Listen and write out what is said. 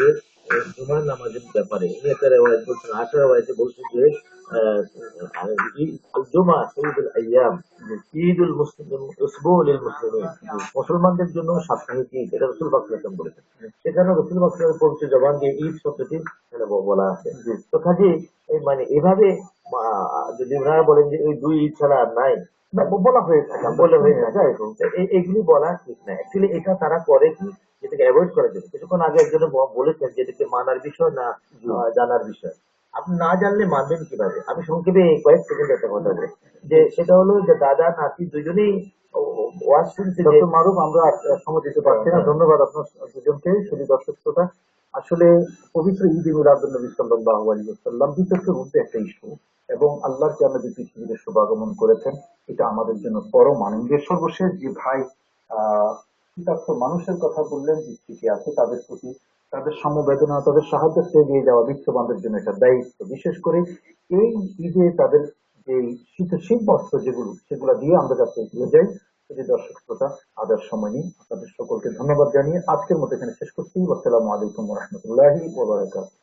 যে জুমার নামাজের ব্যাপারে। উনি একটা রেওয়ায়ত বলছেন আশা রেওয়ায়তে বলছেন যে মুসলমানদের জন্য সাপ্তাহিক ঈদ। এটা রসুল বাকলাম বলেছেন। সেখানে রসুল বাকলামের পবিত্র জবান দিয়ে ঈদ শব্দটি বলা আছে। তো কাজে মানে এভাবে যদি ওনারা বলেন যে ওই দুই ঈদ ছাড়া আর নাই বলা হয়ে থাকে, বলে হয়ে থাকে এগুলি বলা ঠিক না। অ্যাকচুয়ালি এটা তারা করে কি? যেটাকে অ্যাভয়েড করার জন্য কিছুক্ষণ আগে একজন বলেছেন যে এটাকে মানার বিষয় না জানার বিষয়। আপনি না জানলে মানবেন কীভাবে? আমি সংক্ষেপে কয়েক সেকেন্ড একটা কথা বলি। যে সেটা হলো যে দাদা নাতি দুজনেই ও- ও- ওয়াজ শুনছে ডক্টর মারুফ আমরা সময় দিতে পারছি না। ধন্যবাদ আপনার দুজনকে শুধু দর্শক শ্রোতা। আসলে পবিত্র ঈদ মিলাদুল নবী সাল্লাল্লাহু আলাইহি ওয়াসাল্লাম বিতর্কের মধ্যে একটা ইস্যু। এবং আল্লাহর যে আমাদের পৃথিবীতে শুভাগমন করেছেন এটা আমাদের জন্য পরম আনন্দের সর্বশেষ। যে ভাই আহ কৃতার্থ মানুষের কথা বললেন যে ঠিকই আছে, তাদের প্রতি তাদের সমবেদনা, তাদের সাহায্য এগিয়ে যাওয়া বিশ্ববান্ধের জন্য একটা দায়িত্ব। বিশেষ করে এই ঈদে তাদের যে শীত শীত বস্ত্র যেগুলো, সেগুলো দিয়ে আমরা যাতে এগিয়ে যাই। যদি দর্শক শ্রোতা, আদার সময় নিই। আপনাদের সকলকে ধন্যবাদ জানিয়ে আজকের মতো এখানে শেষ করছি। আসসালামু আলাইকুম রহমতুল্লাহি ওবরাকাতুহু